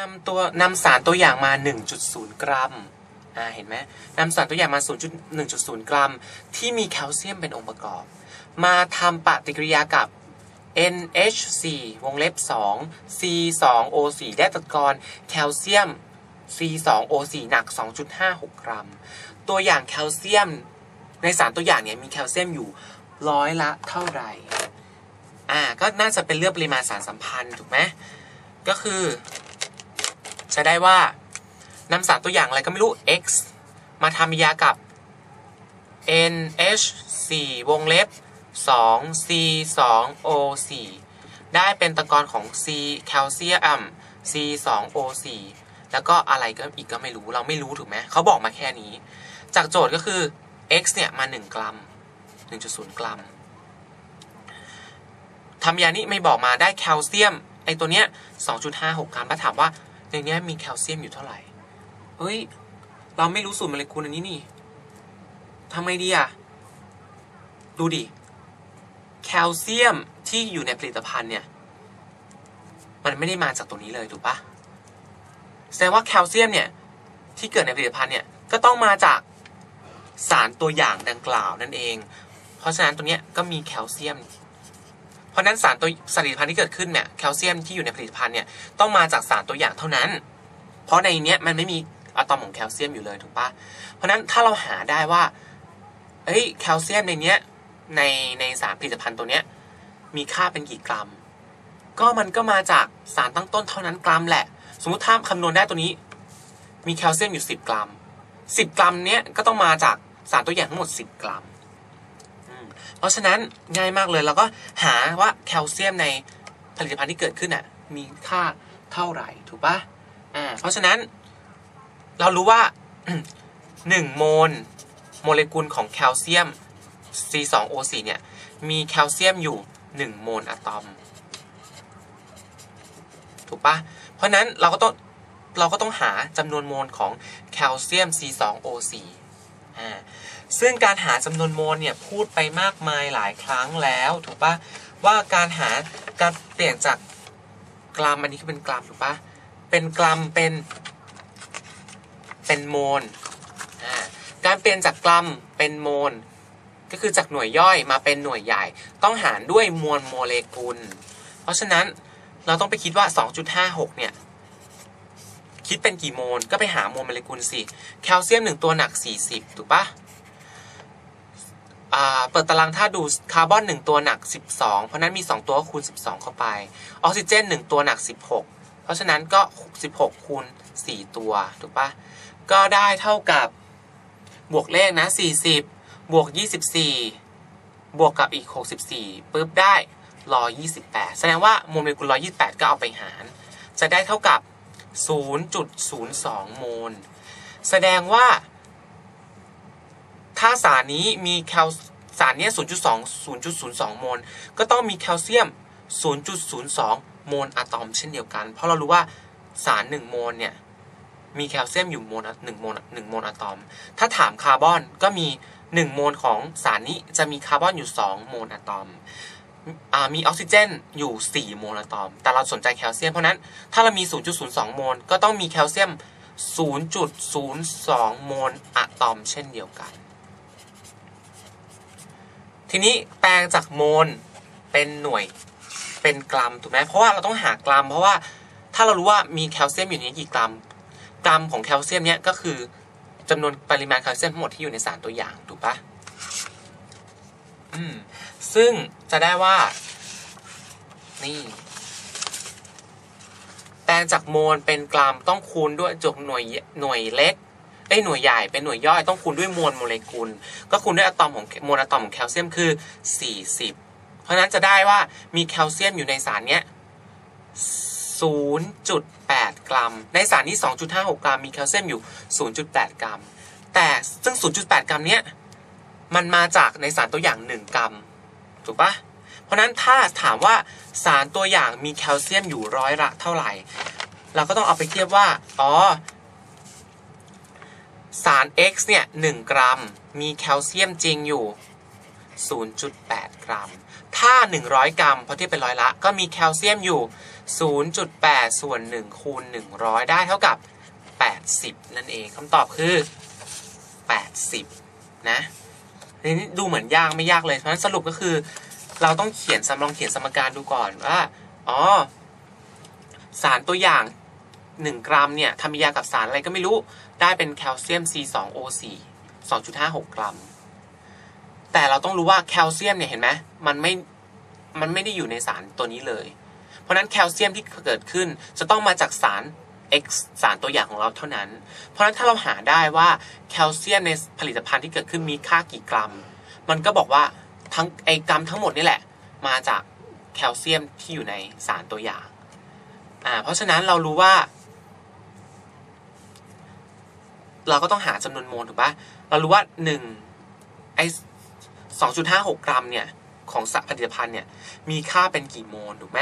นำตัวนำสารตัวอย่างมา 1.0 กรัมอ่าเห็นไหมนำสารตัวอย่างมา 0.1.0 กรัม ที่มีแคลเซียมเป็นองค์ประกอบ มาทำปฏิกิริยากับ NH4 วงเล็บ 2 C2O4 ได้ตะกอนแคลเซียม C2O4 หนัก 2.56 กรัม ตัวอย่างแคลเซียมในสารตัวอย่างเนี่ยมีแคลเซียมอยู่ร้อยละเท่าไหร่ อ่า ก็น่าจะเป็นเรื่องปริมาณสารสัมพันธ์ถูกไหม ก็คือ จะได้ว่านำสารตัวอย่างอะไรก็ไม่รู้ x มาทำยากับ NH4 วงเล็บ 2 C2O4 ได้เป็นตะกอนของ C แคลเซียม C2O4 แล้วก็อะไรก็อีกก็ไม่รู้เราไม่รู้ถูกไหมเขาบอกมาแค่นี้ จากโจทย์ก็คือ x เนี่ยมา 1 กรัม 1.0 กรัมทำยานี้ไม่บอกมาได้แคลเซียมไอตัวเนี้ย2.56 กรัมแล้วถามว่า ในนี้มีแคลเซียมอยู่เท่าไหร่ เฮ้ย เราไม่รู้สูตรโมเลกุลอันนี้นี่ทำไงดีอะดูดิ แคลเซียมที่อยู่ในผลิตภัณฑ์เนี่ย มันไม่ได้มาจากตัวนี้เลยถูกปะแสดงว่าแคลเซียมเนี่ย ที่เกิดในผลิตภัณฑ์เนี่ย ก็ต้องมาจากสารตัวอย่างดังกล่าวนั่นเอง เพราะฉะนั้นตัวเนี้ยก็มีแคลเซียม ราะนั้นสารตัวสารผลิตภัณฑ์ที่เกิดขึ้นเนี่ยแคลเซียมที่อยู่ในผลิตภัณฑ์เนี่ยต้องมาจากสารตัวอย่างเท่านั้น เพราะในเนี้ยมันไม่มีอะตอมของแคลเซียมอยู่เลยถูกปะเพราะนั้นถ้าเราหาได้ว่าเอ้ยแคลเซียมในเนี้ยในในสารผลิตภัณฑ์ตัวเนี้ยมีค่าเป็นกี่กรัม ก็มันก็มาจากสารตั้งต้นเท่านั้นกรัมแหละ สมมติถ้าคำนวณได้ตัวนี้ มีแคลเซียมอยู่ 10 กรัม 10 กรัมเนี้ยก็ต้องมาจากสารตัวอย่างทั้งหมด 10 กรัม เพราะฉะนั้นง่ายมากเลยเราก็หาว่าแคลเซียมในผลิตภัณฑ์ที่เกิดขึ้นอะมีค่าเท่าไหร่ถูกปะอ่าเพราะฉะนั้นเรารู้ว่า 1 โมลโมเลกุลของแคลเซียม C2O4 เนี่ยมีแคลเซียมอยู่ 1 โมลอะตอม ถูกปะเพราะฉะนั้นเราก็ต้องเราก็ต้องหาจำนวนโมลของแคลเซียม C2O4 อ่า ซึ่งการหาจำนวนโมลเนี่ยพูดไปมากมายหลายครั้งแล้วถูกปะว่าการหาการเปลี่ยนจากกรัมอันนี้คือเป็นกรัมถูกปะเป็นกรัมเป็นเป็นโมลการเปลี่ยนจากกรัมเป็นโมลก็คือจากหน่วยย่อยมาเป็นหน่วยใหญ่ ต้องหารด้วยมวลโมเลกุล เพราะฉะนั้นเราต้องไปคิดว่า 2.56 เนี่ย คิดเป็นกี่โมลก็ไปหามวลโมเลกุลสิ แคลเซียม 1 ตัวหนัก 40 ถูกปะ เปิดตารางธาตุดูคาร์บอน1ตัวหนัก 12 เพราะนั้นมี 2 ตัวก็คูณ 12 เข้าไป ออกซิเจน 1 ตัวหนัก 16 เพราะฉะนั้นก็ 16 คูณ 4 ตัว ถูกปะก็ได้เท่ากับบวกเลขนะ 40 บวก 24 บวกกับอีก 64ปุ๊บได้ 128 แสดงว่าโมเลกุล 128 ก็เอาไปหาร จะได้เท่ากับ 0.02 โมล แสดงว่า ถ้าสารนี้มีแคลสารนี้ย0.2 0.02 โมล ก็ต้องมีแคลเซียม 0.02 โมลอะตอมเช่นเดียวกัน เพราะเรารู้ว่าสาร 1 โมลเนี่ยมีแคลเซียมอยู่โมลหนึ่งโมลหนึ่งโมลอะตอม ถ้าถามคาร์บอนก็มี 1 โมลของสารนี้จะมีคาร์บอนอยู่ 2 โมลอะตอม มีออกซิเจนอยู่ 4 โมลอะตอม แต่เราสนใจแคลเซียมเพราะนั้น ถ้าเรามี 0.02 โมล ก็ต้องมีแคลเซียม 0.02 โมลอะตอม เช่นเดียวกัน ทีนี้แปลงจากโมลเป็นหน่วยเป็นกรัมถูกไหมเพราะว่าเราต้องหากรัม เพราะว่าถ้าเรารู้ว่ามีแคลเซียมอยู่ในนี้กี่กรัม กรัมของแคลเซียมเนี้ยก็คือจำนวนปริมาณแคลเซียมทั้งหมดที่อยู่ในสารตัวอย่างถูกปะอืมซึ่งจะได้ว่า นี่ แปลงจากโมลเป็นกรัมต้องคูณด้วยจกหน่วยหน่วยเล็ก ไอ้หน่วยใหญ่เป็นหน่วยย่อยต้องคูณด้วยมวลโมเลกุล ก็คูณด้วยอะตอมของมวลอะตอมของแคลเซียมคือ 40 เพราะฉะนั้นจะได้ว่ามีแคลเซียมอยู่ในสารเนี้ย0.8 กรัม ในสารนี้ 2.56 กรัม มีแคลเซียมอยู่ 0.8 กรัม แต่ซึ่ง 0.8 กรัมเนี้ย มันมาจากในสารตัวอย่าง 1 กรัม ถูกปะเพราะนั้นถ้าถามว่าสารตัวอย่างมีแคลเซียมอยู่ร้อยละเท่าไหร่ เราก็ต้องเอาไปเทียบว่า อ๋อ สาร X เนี่ย 1 กรัม มีแคลเซียมจริงอยู่ 0.8 กรัม ถ้า 100 กรัมพอเทียบเป็นร้อยละ ก็มีแคลเซียมอยู่ 0.8 ส่วน 1 คูณ 100 ได้เท่ากับ 80 นั่นเองคำตอบคือ 80 นะนี่ดูเหมือนยากไม่ยากเลย เพราะฉะนั้นสรุปก็คือ เราต้องเขียนสำลองเขียนสมการดูก่อนว่า อ๋อ สารตัวอย่าง 1 กรัมเนี่ยทำยากับสารอะไรก็ไม่รู้ ได้เป็นแคลเซียม C2O4 2.56 กรัม แต่เราต้องรู้ว่าแคลเซียมเนี่ยเห็นไหมมันไม่ มันไม่ได้อยู่ในสารตัวนี้เลย เพราะนั้นแคลเซียมที่เกิดขึ้นจะต้องมาจากสาร X สารตัวอย่างของเราเท่านั้น เพราะนั้นถ้าเราหาได้ว่าแคลเซียมในผลิตภัณฑ์ที่เกิดขึ้นมีค่ากี่กรัม มันก็บอกว่าทั้งไอกรัมทั้งหมดนี่แหละ มาจากแคลเซียมที่อยู่ในสารตัวอย่างอ่าเพราะฉะนั้นเรารู้ว่า เราก็ต้องหาจำนวนโมลถูกปะเรารู้ว่าหนึ่งไอสองจุดห้าหกกรัมเนี่ยของสารผลิตภัณฑ์เนี่ยมีค่าเป็นกี่โมลถูกไหม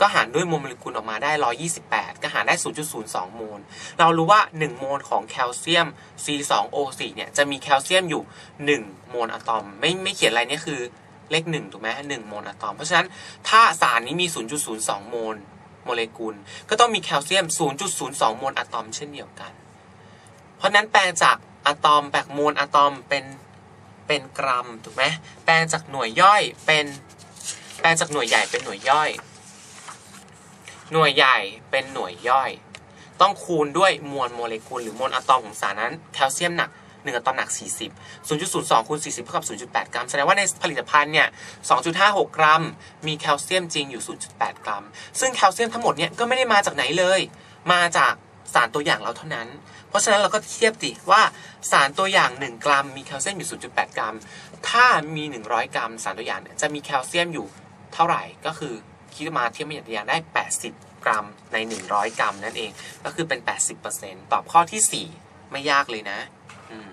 ก็หารด้วยโมลโมเลกุลออกมาได้ 128 ก็หารได้ 0.02 โมล เรารู้ว่า 1 โมลของแคลเซียม C2O4 เนี่ย จะมีแคลเซียมอยู่ 1 โมลอะตอม ไม่ไม่เขียนอะไรเนี่ยคือเลข1ถูกไหม1โมลอะตอม เพราะฉะนั้นถ้าสารนี้มี 0.02 โมลโมเลกุล ก็ต้องมีแคลเซียม 0.02 โมลอะตอมเช่นเดียวกัน เพราะนั้นแปลงจากอะตอมแปลงโมลอะตอมเป็นเป็นกรัมถูกไหมแปลงจากหน่วยย่อยเป็นแปลงจากหน่วยใหญ่เป็นหน่วยย่อย หน่วยใหญ่เป็นหน่วยย่อย ต้องคูณด้วยมวลโมเลกุลหรือมวลอะตอมของสารนั้นแคลเซียมหนัก1อะตอมหนัก 40 0.02คูณ40เท่ากับ 0.8 กรัม แสดงว่าในผลิตภัณฑ์เนี่ย 2.56 กรัม มีแคลเซียมจริงอยู่ 0.8 กรัม ซึ่งแคลเซียมทั้งหมดเนี่ยก็ไม่ได้มาจากไหนเลย มาจาก สารตัวอย่างเราเท่านั้น เพราะฉะนั้นเราก็เทียบดิว่าสารตัวอย่าง 1 กรัม มีแคลเซียมอยู่ 0.8 กรัม ถ้ามี 100 กรัม สารตัวอย่างจะมีแคลเซียมอยู่เท่าไหร่ก็คือคิดมาเทียบเป็นอย่างได้ 80 กรัมใน 100 กรัมนั่นเอง ก็คือเป็น 80%ตอบข้อที่ 4 ไม่ยากเลยนะ อืม